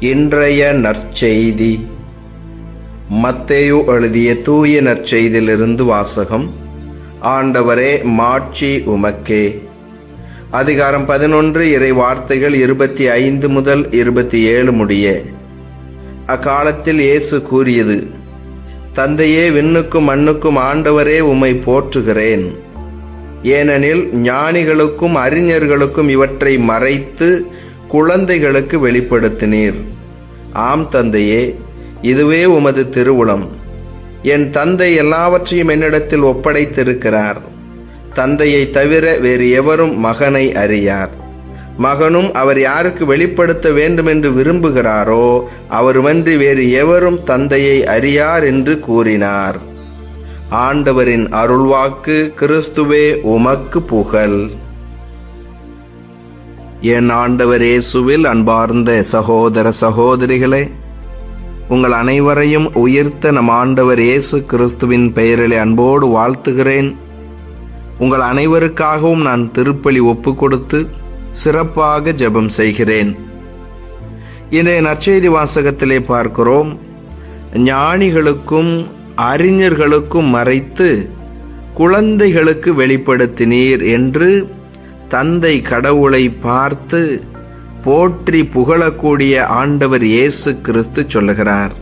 இன்றைய நற்செய்தி. மத்தேயு எழுதிய தூய நற்செய்தியிலிருந்து வாசகம் ஆண்டவரே மாட்சி உமக்கே. அதிகாரம் பதினொன்று இறை வார்த்தைகள் இருபத்தி ஐந்து முதல் இருபத்தி ஏழு முடிய. அக்காலத்தில் இயேசு கூறியது தந்தையே விண்ணுக்கும் மண்ணுக்கும் ஆண்டவரே உம்மை போற்றுகிறேன். ஏனெனில் ஞானிகளுக்கும் அறிஞர்களுக்கும் இவற்றை மறைத்து குழந்தைகளுக்கு வெளிப்படுத்தினீர். ஆம் தந்தையே இதுவே உமது திருவுளம். என் தந்தை எல்லாவற்றையும் என்னிடத்தில் ஒப்படைத்திருக்கிறார். தந்தையை தவிர வேறு எவரும் மகனை அறியார். மகனும் அவர் யாருக்கு வெளிப்படுத்த வேண்டுமென்று விரும்புகிறாரோ அவருமன்றி வேறு எவரும் தந்தையை அறியார் என்று கூறினார். ஆண்டவரின் அருள்வாக்கு கிறிஸ்துவே உமக்கு புகழ். என் ஆண்டவர் இயேசுவில் அன்பார்ந்த சகோதர சகோதரிகளே உங்கள் அனைவரையும் உயிர்த்த நம் ஆண்டவர் இயேசு கிறிஸ்துவின் பெயரிலே அன்போடு வாழ்த்துகிறேன். உங்கள் அனைவருக்காகவும் நான் திருப்பலி ஒப்பு கொடுத்து சிறப்பாக ஜெபம் செய்கிறேன். இன்றைய நற்செய்தி வாசகத்திலே பார்க்கிறோம் ஞானிகளுக்கும் அறிஞர்களுக்கும் மறைத்து குழந்தைகளுக்கு வெளிப்படுத்தினீர் என்று தந்தை கடவுளை பார்த்து போற்றி புகழக்கூடிய ஆண்டவர் இயேசு கிறிஸ்து சொல்லுகிறார்.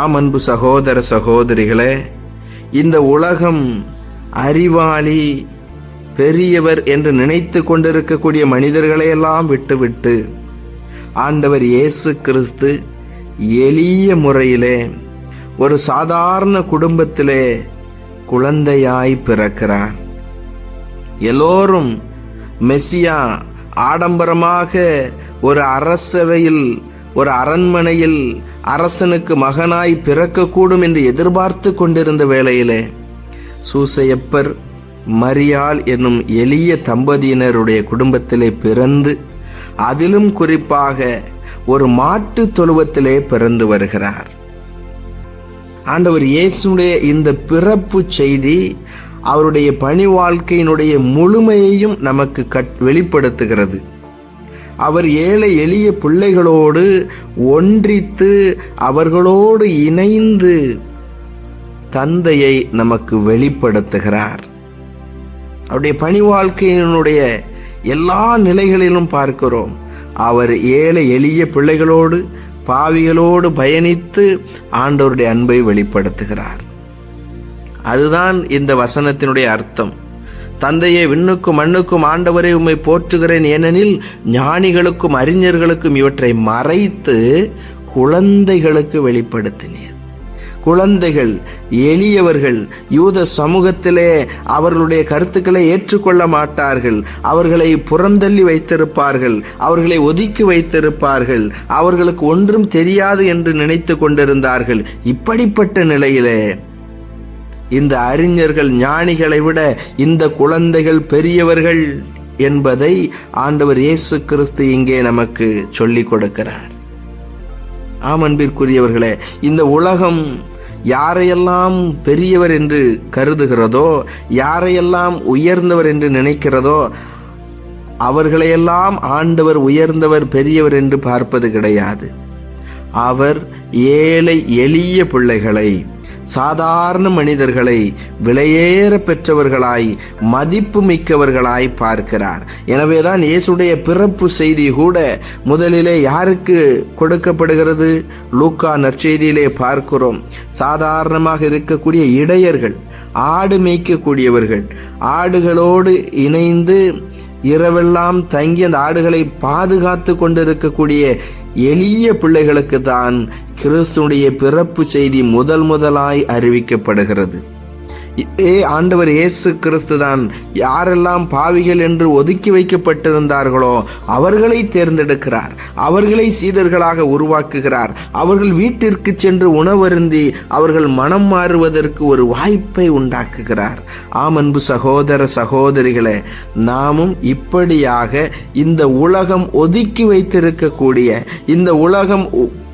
ஆம் அன்பு சகோதர சகோதரிகளே இந்த உலகம் அறிவாளி பெரியவர் என்று நினைத்து கொண்டிருக்கக்கூடிய மனிதர்களையெல்லாம் விட்டுவிட்டு ஆண்டவர் இயேசு கிறிஸ்து எளிய முறையிலே ஒரு சாதாரண குடும்பத்திலே குழந்தையாய் பிறக்கிறார். எல்லோரும் மெஸ்ஸியா ஆடம்பரமாக ஒரு அரசவையில் ஒரு அரண்மனையில் அரசனுக்கு மகனாய் பிறக்கக்கூடும் என்று எதிர்பார்த்து கொண்டிருந்த வேளையிலே சூசையப்பர் மரியாள் என்னும் எளிய தம்பதியினருடைய குடும்பத்திலே பிறந்து அதிலும் குறிப்பாக ஒரு மாட்டு தொழுவத்திலே பிறந்து வருகிறார். ஆண்டவர் இயேசுடைய இந்த பிறப்பு செய்தி அவருடைய பணி வாழ்க்கையினுடைய முழுமையையும் நமக்கு கட் வெளிப்படுத்துகிறது. அவர் ஏழை எளிய பிள்ளைகளோடு ஒன்றித்து அவர்களோடு இணைந்து தந்தையை நமக்கு வெளிப்படுத்துகிறார். அவருடைய பணி வாழ்க்கையினுடைய எல்லா நிலைகளிலும் பார்க்கிறோம். அவர் ஏழை எளிய பிள்ளைகளோடு பாவிகளோடு பயணித்து ஆண்டவருடைய அன்பை வெளிப்படுத்துகிறார். அதுதான் இந்த வசனத்தினுடைய அர்த்தம். தந்தையே விண்ணுக்கும் மண்ணுக்கும் ஆண்டவரை உம்மை போற்றுகிறேன். ஏனெனில் ஞானிகளுக்கும் அறிஞர்களுக்கும் இவற்றை மறைத்து குழந்தைகளுக்கு வெளிப்படுத்தினீர். குழந்தைகள் எளியவர்கள் யூத சமூகத்திலே அவர்களுடைய கருத்துக்களை ஏற்றுக்கொள்ள மாட்டார்கள். அவர்களை புறந்தள்ளி வைத்திருப்பார்கள். அவர்களை ஒதுக்கி வைத்திருப்பார்கள். அவர்களுக்கு ஒன்றும் தெரியாது என்று நினைத்து கொண்டிருந்தார்கள். இப்படிப்பட்ட நிலையிலே இந்த அறிஞர்கள் ஞானிகளை விட இந்த குழந்தைகள் பெரியவர்கள் என்பதை ஆண்டவர் இயேசு கிறிஸ்து இங்கே நமக்கு சொல்லிக் கொடுக்கிறார். ஆம் அன்பிற்குரியவர்களே இந்த உலகம் யாரையெல்லாம் பெரியவர் என்று கருதுகிறதோ யாரையெல்லாம் உயர்ந்தவர் என்று நினைக்கிறதோ அவர்களையெல்லாம் ஆண்டவர் உயர்ந்தவர் பெரியவர் என்று பார்ப்பது கிடையாது. அவர் ஏழை எளிய பிள்ளைகளை சாதாரண மனிதர்களை விலையேற பெற்றவர்களாய் மதிப்பு மிக்கவர்களாய் பார்க்கிறார். எனவேதான் இயேசுடைய பிறப்பு செய்தி கூட முதலிலே யாருக்கு கொடுக்கப்படுகிறது? லூக்கா நற்செய்தியிலே பார்க்கிறோம். சாதாரணமாக இருக்கக்கூடிய இடையர்கள் ஆடு மேய்க்கக்கூடியவர்கள் ஆடுகளோடு இணைந்து இரவெல்லாம் தங்கி அந்த ஆடுகளை பாதுகாத்து கொண்டிருக்கக்கூடிய எளிய பிள்ளைகளுக்கு தான் கிறிஸ்துடைய பிறப்பு செய்தி முதல் முதலாய் அறிவிக்கப்படுகிறது. ஏ ஆண்டவர் இயேசு கிறிஸ்து தான். யாரெல்லாம் பாவிகள் என்று ஒதுக்கி வைக்கப்பட்டிருந்தார்களோ அவர்களை தேர்ந்தெடுக்கிறார். அவர்களை சீடர்களாக உருவாக்குகிறார். அவர்கள் வீட்டிற்கு சென்று உணவருந்தி அவர்கள் மனம் மாறுவதற்கு ஒரு வாய்ப்பை உண்டாக்குகிறார். ஆம் அன்பு சகோதர சகோதரிகளே நாமும் இப்படியாக இந்த உலகம் ஒதுக்கி வைத்திருக்கக்கூடிய இந்த உலகம்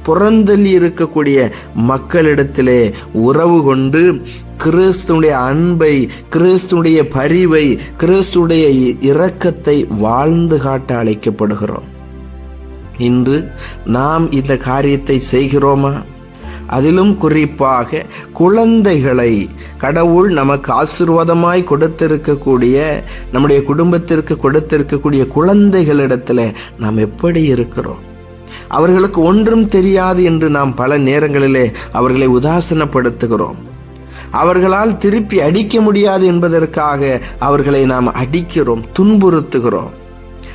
புறந்தள்ளி இருக்கக்கூடிய மக்களிடத்திலே உறவு கொண்டு கிறிஸ்துடைய அன்பை கிறிஸ்துடைய பரிவை கிறிஸ்துடைய இரக்கத்தை வாழ்ந்து காட்ட அழைக்கப்படுகிறோம். இன்று நாம் இந்த காரியத்தை செய்கிறோமா? அதிலும் குறிப்பாக குழந்தைகளை கடவுள் நமக்கு ஆசீர்வாதமாய் கொடுத்திருக்கக்கூடிய நம்முடைய குடும்பத்திற்கு கொடுத்திருக்கக்கூடிய குழந்தைகளிடத்துல நாம் எப்படி இருக்கிறோம்? அவர்களுக்கு ஒன்றும் தெரியாது என்று நாம் பல நேரங்களிலே அவர்களை உதாசனப்படுத்துகிறோம். அவர்களால் திருப்பி அடிக்க முடியாது என்பதற்காக அவர்களை நாம் அடிக்கிறோம் துன்புறுத்துகிறோம்.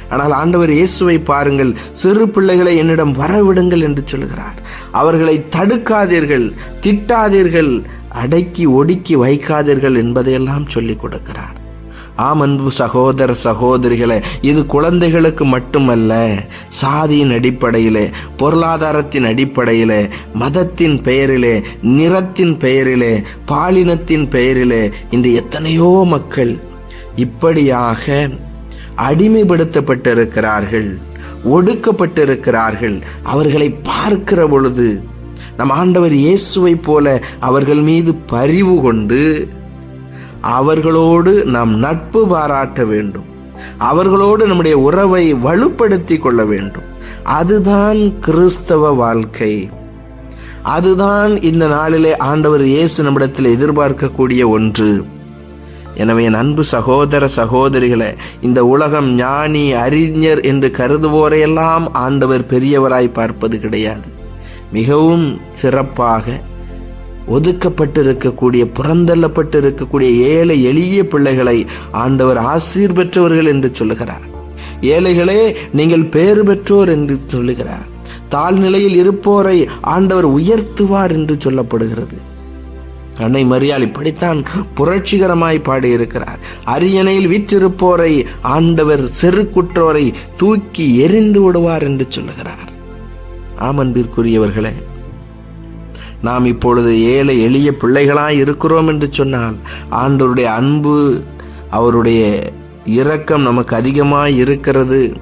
ஆனால் ஆண்டவர் இயேசுவை பாருங்கள் சிறு பிள்ளைகளை என்னிடம் வரவிடுங்கள் என்று சொல்கிறார். அவர்களை தடுக்காதீர்கள் திட்டாதீர்கள் அடக்கி ஒடுக்கி வைக்காதீர்கள் என்பதையெல்லாம் சொல்லிக் கொடுக்கிறார். ஆம் அன்பு சகோதர சகோதரிகளை இது குழந்தைகளுக்கு மட்டுமல்ல சாதியின் அடிப்படையிலே பொருளாதாரத்தின் அடிப்படையிலே மதத்தின் பெயரிலே நிறத்தின் பெயரிலே பாலினத்தின் பெயரிலே இன்று எத்தனையோ மக்கள் இப்படியாக அடிமைப்படுத்தப்பட்டிருக்கிறார்கள் ஒடுக்கப்பட்டிருக்கிறார்கள். அவர்களை பார்க்கிற பொழுது நம் ஆண்டவர் இயேசுவை போல அவர்கள் மீது பரிவு கொண்டு அவர்களோடு நாம் நட்பு பாராட்ட வேண்டும். அவர்களோடு நம்முடைய உறவை வலுப்படுத்தி கொள்ள வேண்டும். அதுதான் கிறிஸ்தவ வாழ்க்கை. அதுதான் இந்த நாளிலே ஆண்டவர் இயேசு நம்மிடத்தில் எதிர்பார்க்கக்கூடிய ஒன்று. எனவே என் அன்பு சகோதர சகோதரிகளை இந்த உலகம் ஞானி அறிஞர் என்று கருதுவோரையெல்லாம் ஆண்டவர் பெரியவராய் பார்ப்பது கிடையாது. மிகவும் சிறப்பாக ஒதுக்கப்பட்டிருக்கக்கூடிய புறந்தள்ளப்பட்டு இருக்கக்கூடிய ஏழை எளிய பிள்ளைகளை ஆண்டவர் ஆசீர் பெற்றவர்கள் என்று சொல்லுகிறார். ஏழைகளே நீங்கள் பேறு பெற்றோர் என்று சொல்லுகிறார். தாழ்நிலையில் இருப்போரை ஆண்டவர் உயர்த்துவார் என்று சொல்லப்படுகிறது. அன்னை மரியாள் இப்படித்தான் புரட்சிகரமாய் பாடியிருக்கிறார். அரியணையில் வீற்றிருப்போரை ஆண்டவர் செருக்குற்றோரை தூக்கி எரிந்து விடுவார் என்று சொல்லுகிறார். ஆமன்பிற்குரியவர்களே நாம் இப்பொழுது ஏழை எளிய பிள்ளைகளாய் இருக்கிறோம் என்று சொன்னால் ஆண்டவருடைய அன்பு அவருடைய இரக்கம் நமக்கு அதிகமாக இருக்கிறது.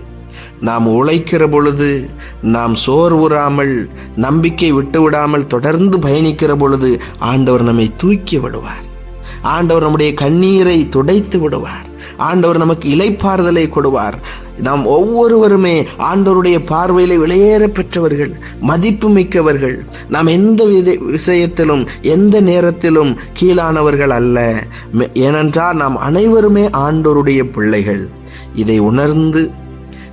நாம் உழைக்கிற பொழுது நாம் சோர்வுறாமல் நம்பிக்கை விட்டு விடாமல் தொடர்ந்து பயணிக்கிற பொழுது ஆண்டவர் நம்மை தூக்கி விடுவார். ஆண்டவர் நம்முடைய கண்ணீரை துடைத்து விடுவார். ஆண்டவர் நமக்கு இலைப்பாறுதலை கொடுவார். நாம் ஒவ்வொருவருமே ஆண்டவருடைய பார்வையில் வெளியேற பெற்றவர்கள் மதிப்பு மிக்கவர்கள் நாம் எந்த வித விஷயத்திலும் எந்த நேரத்திலும் கீழானவர்கள் அல்ல. ஏனென்றால் நாம் அனைவருமே ஆண்டோருடைய பிள்ளைகள். இதை உணர்ந்து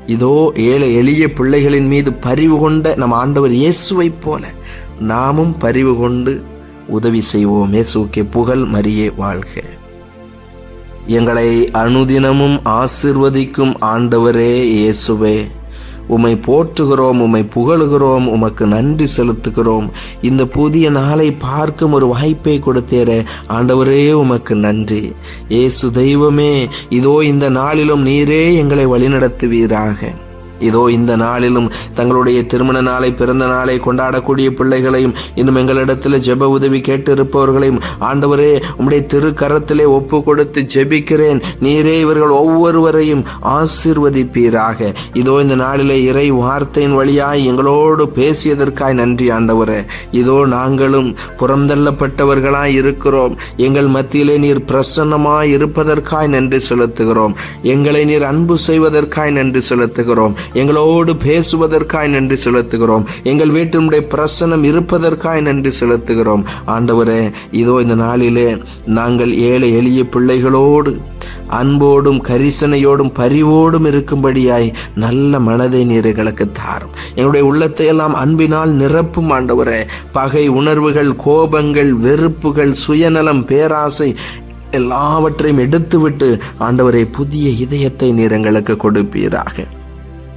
இதோ ஏழை எளிய பிள்ளைகளின் மீது பரிவு கொண்ட நம் ஆண்டவர் இயேசுவைப் போல நாமும் பரிவு கொண்டு உதவி செய்வோம். இயேசுக்கே புகழ் மரியே வாழ்க. எங்களை அனுதினமும் ஆசிர்வதிக்கும் ஆண்டவரே இயேசுவே. உம்மை போற்றுகிறோம் உம்மை புகழுகிறோம் உமக்கு நன்றி செலுத்துகிறோம். இந்த புதிய நாளை பார்க்கும் ஒரு வாய்ப்பை கொடுத்தேற ஆண்டவரே உமக்கு நன்றி. ஏசு தெய்வமே இதோ இந்த நாளிலும் நீரே எங்களை வழிநடத்துவீராக. இதோ இந்த நாளிலும் தங்களுடைய திருமண நாளை பிறந்த நாளை கொண்டாடக்கூடிய பிள்ளைகளையும் இன்னும் எங்களிடத்தில் ஜெப உதவி கேட்டிருப்பவர்களையும் ஆண்டவரே உம்முடைய திருக்கரத்திலே ஒப்பு கொடுத்து ஜெபிக்கிறேன். நீரே இவர்கள் ஒவ்வொருவரையும் ஆசீர்வதிப்பீராக. இதோ இந்த நாளிலே இறை வார்த்தையின் வழியாய் எங்களோடு பேசியதற்காய் நன்றி ஆண்டவரே. இதோ நாங்களும் புறந்தள்ளப்பட்டவர்களாய் இருக்கிறோம். எங்கள் மத்தியிலே நீர் பிரசன்னமாய் இருப்பதற்காய் நன்றி செலுத்துகிறோம். எங்களை நீர் அன்பு செய்வதற்காய் நன்றி செலுத்துகிறோம். எங்களோடு பேசுவதற்காய் நன்றி செலுத்துகிறோம். எங்கள் வீட்டினுடைய பிரசனம் இருப்பதற்காய் நன்றி செலுத்துகிறோம். ஆண்டவரே இதோ இந்த நாளிலே நாங்கள் ஏழை எளிய பிள்ளைகளோடு அன்போடும் கரிசனையோடும் பரிவோடும் இருக்கும்படியாய் நல்ல மனதை நீர் எங்களுக்கு தாரும். எங்களுடைய உள்ளத்தை எல்லாம் அன்பினால் நிரப்பும் ஆண்டவரே. பகை உணர்வுகள் கோபங்கள் வெறுப்புகள் சுயநலம் பேராசை எல்லாவற்றையும் எடுத்துவிட்டு ஆண்டவரை புதிய இதயத்தை நீர் எங்களுக்கு கொடுப்பீராக.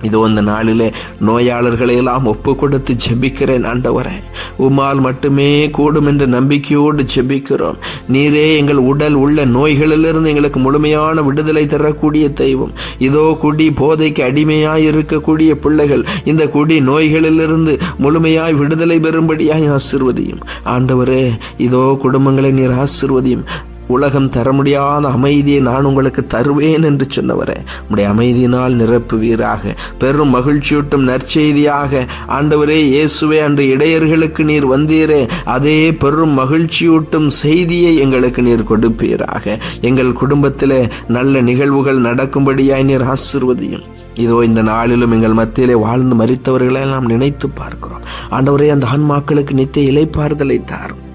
இதோ இந்த நாளிலே நோயாளர்களை எல்லாம் ஒப்பு கொடுத்து ஜெபிக்கிறேன் ஆண்டவரே. உமால் மட்டுமே கூடும் என்ற நம்பிக்கையோடு ஜெபிக்கிறோம். நீரே எங்கள் உடல் உள்ள நோய்களிலிருந்து எங்களுக்கு முழுமையான விடுதலை தரக்கூடிய தெய்வம். இதோ குடி போதைக்கு அடிமையாய் இருக்கக்கூடிய பிள்ளைகள் இந்த குடி நோய்களிலிருந்து முழுமையாய் விடுதலை பெறும்படியாய் ஆசிர்வதியும். ஆண்டவரே இதோ குடும்பங்களை நீர் ஆசிர்வதியும். உலகம் தர முடியாத அமைதியை நான் உங்களுக்கு தருவேன் என்று சொன்னவரே. உடைய அமைதியினால் நிரப்புவீராக. பெரும் மகிழ்ச்சியூட்டும் நற்செய்தியாக. ஆண்டவரே இயேசுவே அன்று இடையர்களுக்கு நீர் வந்தீரே. அதே பெரும் மகிழ்ச்சியூட்டும் செய்தியை எங்களுக்கு நீர் கொடுப்பீராக. எங்கள் குடும்பத்தில் நல்ல நிகழ்வுகள் நடக்கும்படியாய் நீர் ஆசிர்வதியும். இதோ இந்த நாளிலும் எங்கள் மத்தியிலே வாழ்ந்து மறித்தவர்களை எல்லாம் நினைத்து பார்க்கிறோம். ஆண்டவரே அந்த ஆன்மாக்களுக்கு நித்திய இலைப்பாறுதலை தாரும்.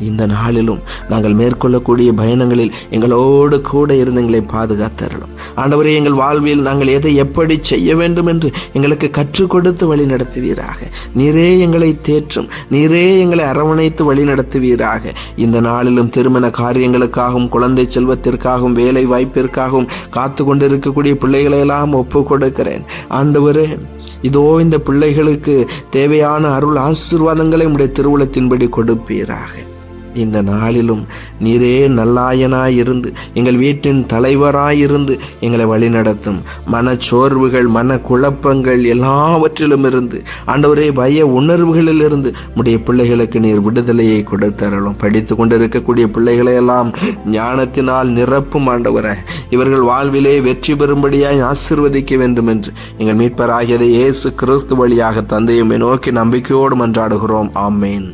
இந்த நாளிலும் நாங்கள் மேற்கொள்ளக்கூடிய பயணங்களில் எங்களோடு கூட இருந்து எங்களை பாதுகாத்தரலும் ஆண்டவரே எங்கள் வாழ்வில் நாங்கள் எதை எப்படி செய்ய வேண்டும் என்று எங்களுக்கு கற்றுக் கொடுத்து வழி நடத்துவீராக. நீரே எங்களை தேற்றும் நீரே எங்களை அரவணைத்து வழி நடத்துவீராக. இந்த நாளிலும் திருமண காரியங்களுக்காகவும் குழந்தை செல்வத்திற்காகவும் வேலை வாய்ப்பிற்காகவும் காத்து கொண்டிருக்கக்கூடிய பிள்ளைகளையெல்லாம் ஒப்பு கொடுக்கிறேன். ஆண்டவரே இதோ இந்த பிள்ளைகளுக்கு தேவையான அருள் ஆசீர்வாதங்களை உடைய திருவுளத்தின்படி கொடுப்பீராக. இந்த நாளிலும் நீரே நல்லாயனாயிருந்து எங்கள் வீட்டின் தலைவராயிருந்து எங்களை வழிநடத்தும். மனச்சோர்வுகள் மன குழப்பங்கள் எல்லாவற்றிலும் இருந்து ஆண்டவரே பய உணர்வுகளில் இருந்து உடைய பிள்ளைகளுக்கு நீர் விடுதலையை கொடுத்தரலும் படித்து கொண்டிருக்கக்கூடிய பிள்ளைகளை எல்லாம் ஞானத்தினால் நிரப்பும் ஆண்டவரே. இவர்கள் வாழ்விலே வெற்றி பெறும்படியாய் ஆசிர்வதிக்க வேண்டும் என்று எங்கள் மீட்பராகியதை இயேசு கிறிஸ்து வழியாக தந்தையுமே நோக்கி நம்பிக்கையோடு மன்றாடுகிறோம் ஆமேன்.